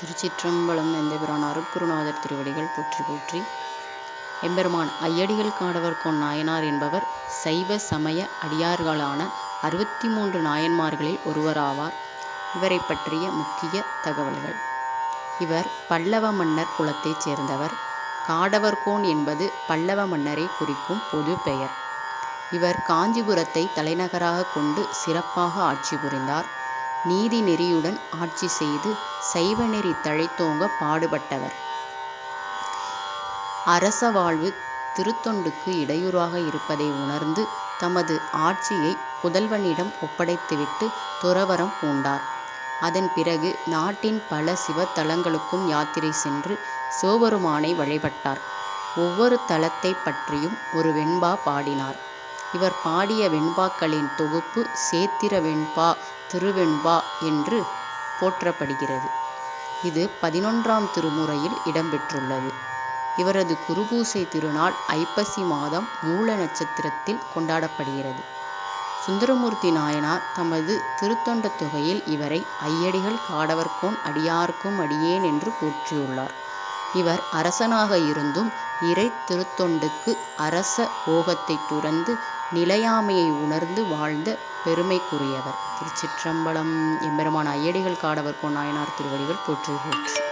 திருச்சிற்றம்பலம் எந்தபிரான் அருட்குருநாதர் திருவடிகள் போற்றி போற்றி. எம்பெருமான் ஐயடிகள் காடவர்கோன் நாயனார் என்பவர் சைவ சமய அடியார்களான அறுபத்தி மூன்று நாயன்மார்களில் ஒருவராவார். இவரை பற்றிய முக்கிய தகவல்கள். இவர் பல்லவ மன்னர் குலத்தைச் சேர்ந்தவர். காடவர்கோன் என்பது பல்லவ மன்னரை குறிக்கும் பொது பெயர். இவர் காஞ்சிபுரத்தை தலைநகராக கொண்டு சிறப்பாக ஆட்சி புரிந்தார். நீதி நெறியுடன் ஆட்சி செய்து சைவ நெறி தழைத்தோங்க பாடுபட்டவர். அரச வாழ்வு திருத்தொண்டுக்கு இடையூறாக இருப்பதை உணர்ந்து தமது ஆட்சியை புதல்வனிடம் ஒப்படைத்துவிட்டு துறவறம் பூண்டார். அதன் பிறகு நாட்டின் பல சிவத்தலங்களுக்கும் யாத்திரை சென்று சிவபெருமானை வழிபட்டார். ஒவ்வொரு தலத்தை பற்றியும் ஒரு வெண்பா பாடினார். இவர் பாடிய வெண்பாக்களின் தொகுப்பு சேத்திர வெண்பா திருவெண்பா என்று போற்றப்படுகிறது. இது பதினொன்றாம் திருமுறையில் இடம்பெற்றுள்ளது. இவரது குருபூசை திருநாள் ஐப்பசி மாதம் மூல நட்சத்திரத்தில் கொண்டாடப்படுகிறது. சுந்தரமூர்த்தி நாயனார் தமது திருத்தொண்ட தொகையில் இவரை ஐயடிகள் காடவர்கோன் அடியார்க்கும் அடியேன் என்று போற்றியுள்ளார். இவர் அரசனாக இருந்தும் இறை திருத்தொண்டுக்கு அரச போகத்தை துறந்து நிலையாமையை உணர்ந்து வாழ்ந்த பெருமைக்குரியவர். திருச்சிற்றம்பலம் எம்பெருமான் ஐயடிகள் காடவர் நாயனார் திருவடிகள் போற்றி போற்றி